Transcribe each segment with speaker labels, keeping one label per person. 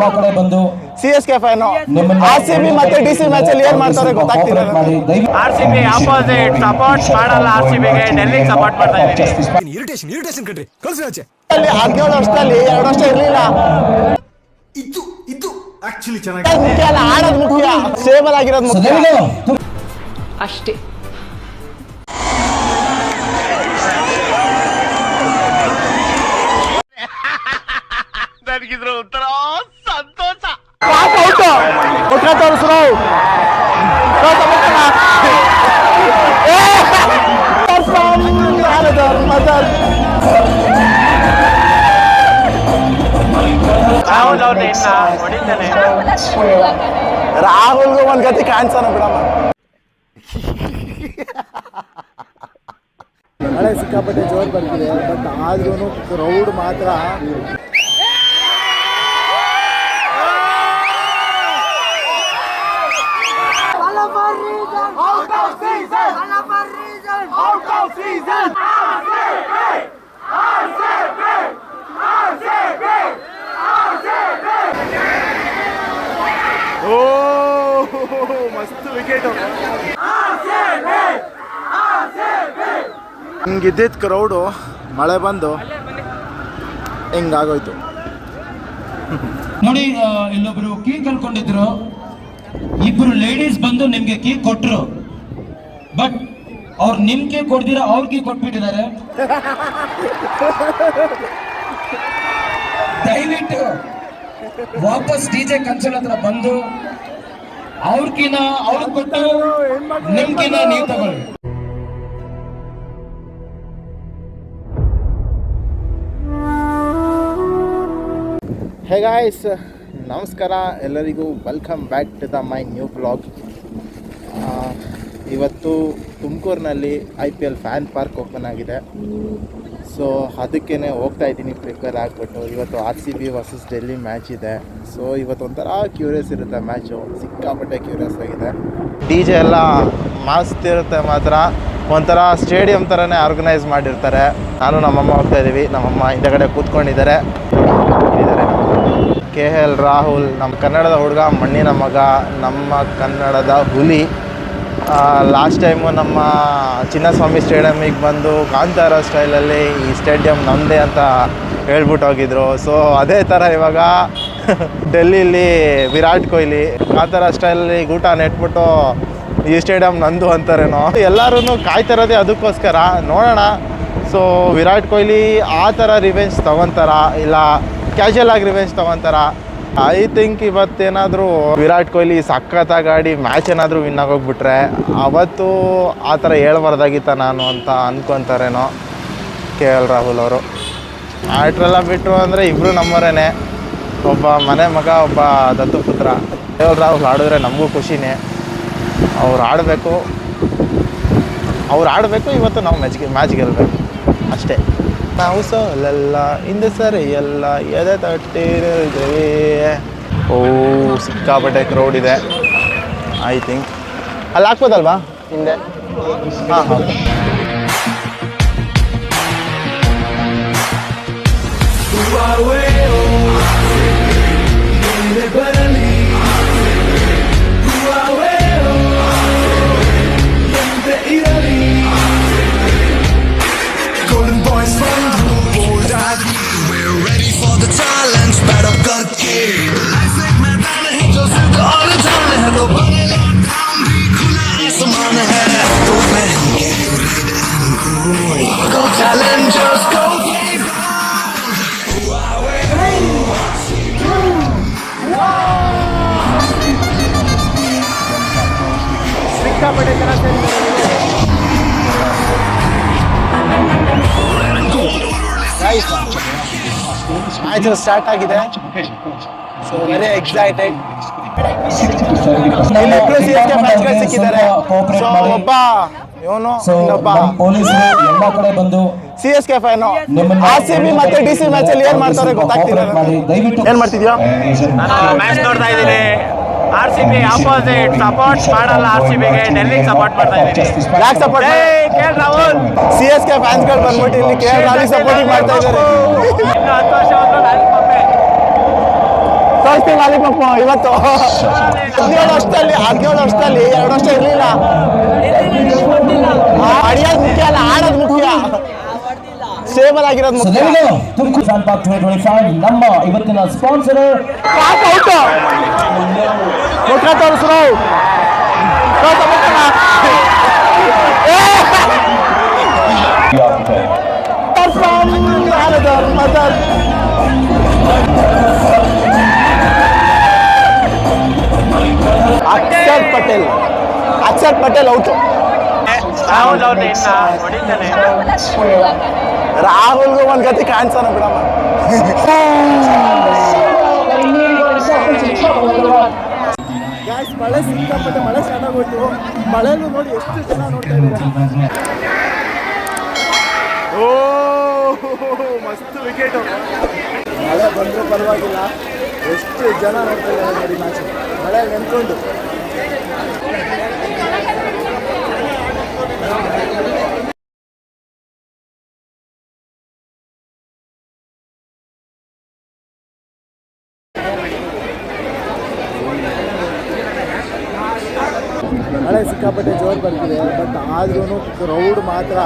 Speaker 1: ಎಲ್ಲಾ ಕಡೆ ಬಂದು
Speaker 2: C S K
Speaker 1: fan
Speaker 2: R C B ಮತ್ತೆ ಡಿ ಸಿ ಮ್ಯಾಚ್ ಅಲ್ಲಿ ಏನ್ ಮಾಡ್ತಾರೆ ಗೊತ್ತಾಗ್ತಿಲ್ಲ
Speaker 3: R C B opposite support ಮಾಡಲ್ಲ ಆರ್ ಸಿ ಬಿಗೆ ಡೆಲ್ಲಿ ಸಪೋರ್ಟ್ ಮಾಡ್ತಾ ಇದ್ದೀನಿ.
Speaker 4: ಇರಿಟೇಷನ್ ಇರಿಟೇಷನ್ ಕಣ್ರಿ. ಕಳ್ಸಿ ಆಚೆ.
Speaker 2: ಅಲ್ಲಿ ಹದಿನೇಳು ವರ್ಷದಲ್ಲಿ ಎರಡು ವರ್ಷ ಇರಲಿಲ್ಲ.
Speaker 4: ಇದ್ದು ಇದ್ದು ಆಕ್ಚುಲಿ ಚೆನ್ನಾಗಿ
Speaker 2: ಮುಖ್ಯ ಅಲ್ಲ ಆಡೋದು ಮುಖ್ಯ. ಸೇಬಲ್ ಆಗಿರೋದು ಮುಖ್ಯ.
Speaker 5: ಅಷ್ಟೇ.
Speaker 3: ನನಗಿದ್ರ ಉತ್ತರ
Speaker 2: ರಾಹುಲ್ಗೂ ಒಂದ್ ಗತಿ ಕಾಣಿಸೋಣ ಬಿಡಮ್ಮ.
Speaker 6: ಮಳೆ ಸಿಕ್ಕಾಪಟ್ಟೆ ಜೋರು ಬರ್ತಿದೆ ಬಟ್ ಆದ್ರೂ ಕ್ರೌಡ್ ಮಾತ್ರ
Speaker 2: ಹಿಂಗಿದ್ದಿದ್ದ ಕ್ರೌಡು ಮಳೆ ಬಂದು ಹಿಂಗಾಗೋಯ್ತು.
Speaker 1: ನೋಡಿ ಇಲ್ಲೊಬ್ರು ಕೀ ಕಳ್ಕೊಂಡಿದ್ರು. ಇಬ್ರು ಲೇಡೀಸ್ ಬಂದು ನಿಮ್ಗೆ ಕೀ ಕೊಟ್ರು. ಬಟ್ ಅವ್ರು ನಿಮ್ ಕೀ ಕೊಡ್ದಿರ, ಅವ್ರ ಕೀ ಕೊಟ್ಬಿಟ್ಟಿದ್ದಾರೆ. ದಯವಿಟ್ಟು ವಾಪಸ್ ಡಿ ಜೆ ಕನ್ಸಲ್ ಹತ್ರ ಬಂದು ಅವ್ರಕಿನ ಅವ್ರಿಗೆ ಕೊಟ್ಟು ನಿಮ್ಕಿನ ನೀವು ತಗೊಳ್ಳಿ.
Speaker 6: ಹೇ ಗಾಯ್ಸ್ ನಮಸ್ಕಾರ, ಎಲ್ಲರಿಗೂ welcome back to the my new blog ಇವತ್ತು ತುಮಕೂರಿನಲ್ಲಿ I P L fan park open ಆಗಿದೆ. ಸೊ ಅದಕ್ಕೇ ಹೋಗ್ತಾ ಇದ್ದೀನಿ ಪ್ರಿಪೇರ್ ಆಗಿಬಿಟ್ಟು. ಇವತ್ತು R C B versus Delhi match ಇದೆ. ಸೊ ಇವತ್ತು ಒಂಥರ ಕ್ಯೂರಿಯಸ್ ಇರುತ್ತೆ ಮ್ಯಾಚು ಸಿಕ್ಕಾಪಟ್ಟೆ ಕ್ಯೂರಿಯಸ್ ಆಗಿದೆ. ಡಿ ಜೆ ಎಲ್ಲ ಮಸ್ತ್ ಇರುತ್ತೆ ಮಾತ್ರ. ಒಂಥರ ಸ್ಟೇಡಿಯಂ ಥರನೇ ಆರ್ಗನೈಸ್ ಮಾಡಿರ್ತಾರೆ. ನಾನು, ನಮ್ಮಮ್ಮ ಹೋಗ್ತಾ ಇದ್ದೀವಿ ನಮ್ಮಮ್ಮ ಹಿಂದೆಗಡೆ ಕೂತ್ಕೊಂಡಿದ್ದಾರೆ. ಕೆ ಎಲ್ ರಾಹುಲ್, ನಮ್ಮ ಕನ್ನಡದ ಹುಡುಗ, ಮಣ್ಣಿನ ಮಗ, ನಮ್ಮ ಕನ್ನಡದ ಹುಲಿ. ಲಾಸ್ಟ್ ಟೈಮು ನಮ್ಮ ಚಿನ್ನಸ್ವಾಮಿ ಸ್ಟೇಡಿಯಮಿಗೆ ಬಂದು ಕಾಂತಾರ ಸ್ಟೈಲಲ್ಲಿ ಈ ಸ್ಟೇಡಿಯಂ ನಮ್ಮದೇ ಅಂತ ಹೇಳ್ಬಿಟ್ಟು ಹೋಗಿದ್ರು. ಸೊ ಅದೇ ಥರ ಇವಾಗ ಡೆಲ್ಲಿಲಿ ವಿರಾಟ್ ಕೊಹ್ಲಿ, ಕಾಂತಾರ ಸ್ಟೈಲಲ್ಲಿ ಊಟ ನೆಟ್ಬಿಟ್ಟು ಈ ಸ್ಟೇಡಿಯಂ ನಂದು ಅಂತಾರೇನೋ. ಎಲ್ಲರೂ ಕಾಯ್ತಿರೋದೇ ಅದಕ್ಕೋಸ್ಕರ. ನೋಡೋಣ. ಸೊ ವಿರಾಟ್ ಕೊಹ್ಲಿ ಆ ಥರ ರಿವೆಂಜ್ ತೊಗೊತಾರ? ಇಲ್ಲ ಕ್ಯಾಶುಯಲ್ ಆಗಿ ರಿವೆಂಜ್ ತೊಗೊತಾರ? ಐ ಥಿಂಕ್ ಇವತ್ತೇನಾದರೂ ವಿರಾಟ್ ಕೊಹ್ಲಿ ಸಖತ್ತಾಗಿ ಆಡಿ ಮ್ಯಾಚ್ ಏನಾದರೂ ವಿನ್ ಆಗೋಗ್ಬಿಟ್ರೆ, ಅವತ್ತು ಆ ಥರ ಹೇಳ್ಬಾರ್ದಾಗಿತ್ತ ನಾನು ಅಂತ ಅಂದ್ಕೊತಾರೇನೋ ಕೆ ಎಲ್ ರಾಹುಲ್ ಅವರು. ಆಟ್ರೆಲ್ಲ ಬಿಟ್ಟರು ಅಂದರೆ ಇಬ್ಬರು ನಮ್ಮವರೇನೆ ಒಬ್ಬ ಮನೆ ಮಗ, ಒಬ್ಬ ದತ್ತುಪುತ್ರ ಕೆ ಎಲ್ ರಾಹುಲ್ ಆಡಿದ್ರೆ ನಮಗೂ ಖುಷಿನೇ. ಅವ್ರು ಆಡಬೇಕು. ಅವ್ರು ಆಡಬೇಕು, ಇವತ್ತು ನಾವು ಮ್ಯಾಚ್ ಮ್ಯಾಚ್ ಗೆಲ್ಲಬೇಕು ಅಷ್ಟೇ. ನಾವು ಸೋಲಲ್ಲ ಹಿಂದೆ ಸರಿಯಲ್ಲ ಎದೆ ತಟ್ಟಿರುತ್ತೇವೆ ಓ ಸಿಕ್ಕಾಪಟ್ಟೆ ಕ್ರೌಡ್ ಇದೆ. ಐ ಥಿಂಕ್ ಅಲ್ಲಿ ಹಾಕ್ಬೋದಲ್ವಾ? ಹಿಂದೆ. ಹಾಂ ಹಾಂ
Speaker 7: Golden
Speaker 2: ಮ್ಯಾಚ್ ಸ್ಟಾರ್ಟ್ ಆಗಿದೆ. ಸೊ ವೆರಿ ಎಕ್ಸೈಟೆಡ್ ಇಲ್ಲಿಬ್ರು ಸಿ ಎಸ್ ಕೆ ಮ್ಯಾಚ್ಗಳು ಸಿಕ್ಕಿದ್ದಾರೆ. ಸೊ ಒಬ್ಬ ಇವನು
Speaker 1: ಸೊ
Speaker 2: ಇನ್ನೊಬ್ಬ.
Speaker 1: ಪೊಲೀಸರು ಎಲ್ಲಾ ಕಡೆ ಬಂದು
Speaker 2: C S K
Speaker 1: fan
Speaker 2: R C B ಮತ್ತೆ ಡಿ ಸಿ ಮ್ಯಾಚ್ ಅಲ್ಲಿ ಏನ್ ಮಾಡ್ತಾರೆ ಗೊತ್ತಾಗ್ತಿಲ್ಲ ಏನ್ ಮಾಡ್ತಿದ್ಯಾ?
Speaker 3: ನಾನು ಮ್ಯಾಚ್ ನೋಡ್ತಾ ಇದ್ದೀನಿ. R C B opposite support ಮಾಡಲ್ಲ ಆರ್ ಸಿ ಬಿಗೆ ಡೆಲ್ಲಿಗೆ ಸಪೋರ್ಟ್ ಮಾಡ್ತಾ ಇದ್ದೀನಿ.
Speaker 2: ಯಾಕೆ ಸಪೋರ್ಟ್
Speaker 3: ಏಯ್ ಕೇಳ್ ರಾಹುಲ್.
Speaker 2: ಸಿ ಎಸ್ ಕೆ ಫ್ಯಾನ್ಸ್ಗಳು ಬಂದ್ಬಿಟ್ಟು ಇಲ್ಲಿ ಕೆ ಎಲ್ ರಾಹುಲ್ ಸಪೋರ್ಟಿಂಗ್ ಮಾಡ್ತಾ ಇದ್ದಾರೆ.
Speaker 3: ಹತ್ತು ವರ್ಷ
Speaker 6: ಲಾಲಿಪಾಪ್ ಇವತ್ತು. ಹದಿನೇಳು ವರ್ಷದಲ್ಲಿ ಹದಿನೇಳು ವರ್ಷದಲ್ಲಿ ಎರಡು ವರ್ಷ ಇರಲಿಲ್ಲ. ಅಡಿಯೋದು ಮುಖ್ಯ ಅಲ್ಲ ಆಡೋದು ಮುಖ್ಯ. ಸ್ಟೇಬಲ್ ಆಗಿರೋದು
Speaker 2: So
Speaker 6: ಮುಖ್ಯ
Speaker 2: there we go. Tumakuru fan park 2025 ನಮ್ಮ ಇವತ್ತಿನ ಸ್ಪಾನ್ಸರ್
Speaker 6: ಪಾಪ ಔಟು ಮುಖ ತೋರಿಸ್ರು ತೋರ್ಸು ಮುಖನ. ಏ! ತೋರ್ಸು, ಯಾರದು? ಮತ್ತೆ ಅಕ್ಷರ್ ಪಟೇಲ್ ಅಕ್ಷರ್ ಪಟೇಲ್ ಔಟು ರಾಹುಲ್ಗೂ ಒಂದ್ ಗತಿ ಕಾಣಿಸೋಣ ಬಿಡಮ್ಮ. ಮಳೆ ಸಿಕ್ಕಾಪಟ್ಟೆ ಮಳೆ ಸ್ಟಾರ್ಟ್ ಆಗೋಯ್ತು. ಮಳೆನೂ ನೋಡಿ ಎಷ್ಟು ಜನ ನೋಡ್ತಾ ಇದ್ದಾರೆ. ಓ ಮಸ್ತ್ ವಿಕೆಟ್ ಮಳೆ ಬಂದರೂ ಪರವಾಗಿಲ್ಲ. ಎಷ್ಟು ಜನ ನೋಡ್ತಾ ಇದ್ದಾರೆ ನೋಡಿ ಮ್ಯಾಚ್ ಮಳೆ ನೆನ್ಕೊಂಡು ಮಳೆ ಸಿಕ್ಕಾಪಟ್ಟೆ ಜೋರು ಬರ್ತಿದೆ ಬಟ್ ಆದ್ರೂ ಕ್ರೌಡ್ ಮಾತ್ರ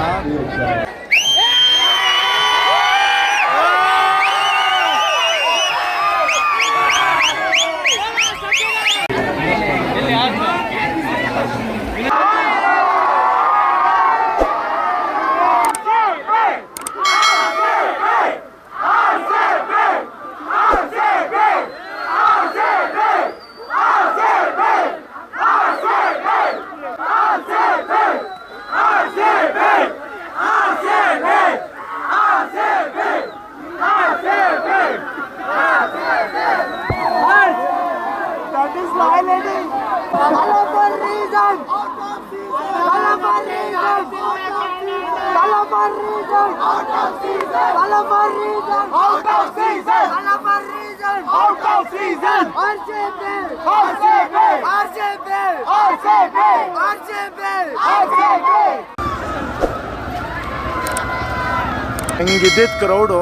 Speaker 6: ಹಿಂಗಿದ್ದಿದ್ದು ಕ್ರೌಡು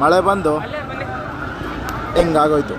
Speaker 6: ಮಳೆ ಬಂದು ಹಿಂಗಾಗೋಯ್ತು.